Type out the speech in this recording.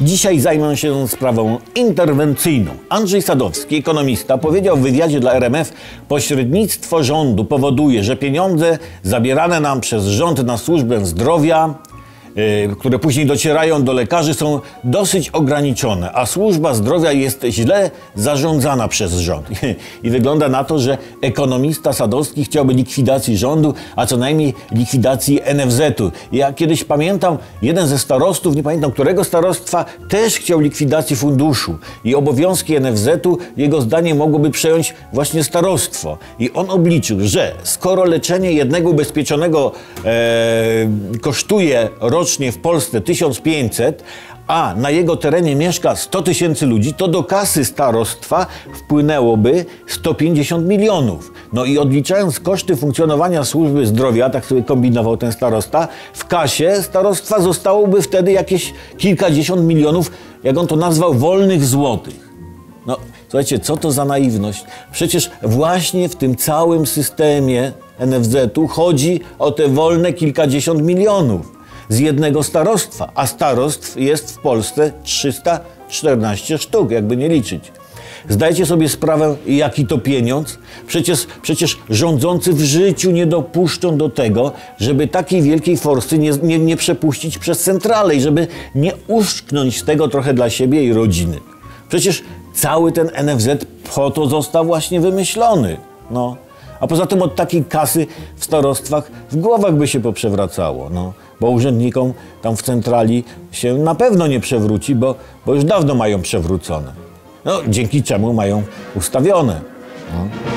Dzisiaj zajmę się sprawą interwencyjną. Andrzej Sadowski, ekonomista, powiedział w wywiadzie dla RMF: Pośrednictwo rządu powoduje, że pieniądze zabierane nam przez rząd na służbę zdrowia które później docierają do lekarzy, są dosyć ograniczone, a służba zdrowia jest źle zarządzana przez rząd. I wygląda na to, że ekonomista Sadowski chciałby likwidacji rządu, a co najmniej likwidacji NFZ-u. Ja kiedyś pamiętam, jeden ze starostów, nie pamiętam którego starostwa, też chciał likwidacji funduszu i obowiązki NFZ-u, jego zdaniem, mogłoby przejąć właśnie starostwo. I on obliczył, że skoro leczenie jednego ubezpieczonego e, kosztuje rocznie w Polsce 1500, a na jego terenie mieszka 100 tysięcy ludzi, to do kasy starostwa wpłynęłoby 150 milionów. No i odliczając koszty funkcjonowania służby zdrowia, tak sobie kombinował ten starosta, w kasie starostwa zostałoby wtedy jakieś kilkadziesiąt milionów, jak on to nazwał, wolnych złotych. No, słuchajcie, co to za naiwność? Przecież właśnie w tym całym systemie NFZ-u chodzi o te wolne kilkadziesiąt milionów z jednego starostwa, a starostw jest w Polsce 314 sztuk, jakby nie liczyć. Zdajcie sobie sprawę, jaki to pieniądz? Przecież, przecież rządzący w życiu nie dopuszczą do tego, żeby takiej wielkiej forsy nie, nie, nie przepuścić przez centralę i żeby nie uszczknąć tego trochę dla siebie i rodziny. Przecież cały ten NFZ po to został właśnie wymyślony. No. A poza tym od takiej kasy w starostwach w głowach by się poprzewracało. No. Bo urzędnikom tam w centrali się na pewno nie przewróci, bo, bo już dawno mają przewrócone. No, dzięki czemu mają ustawione. No.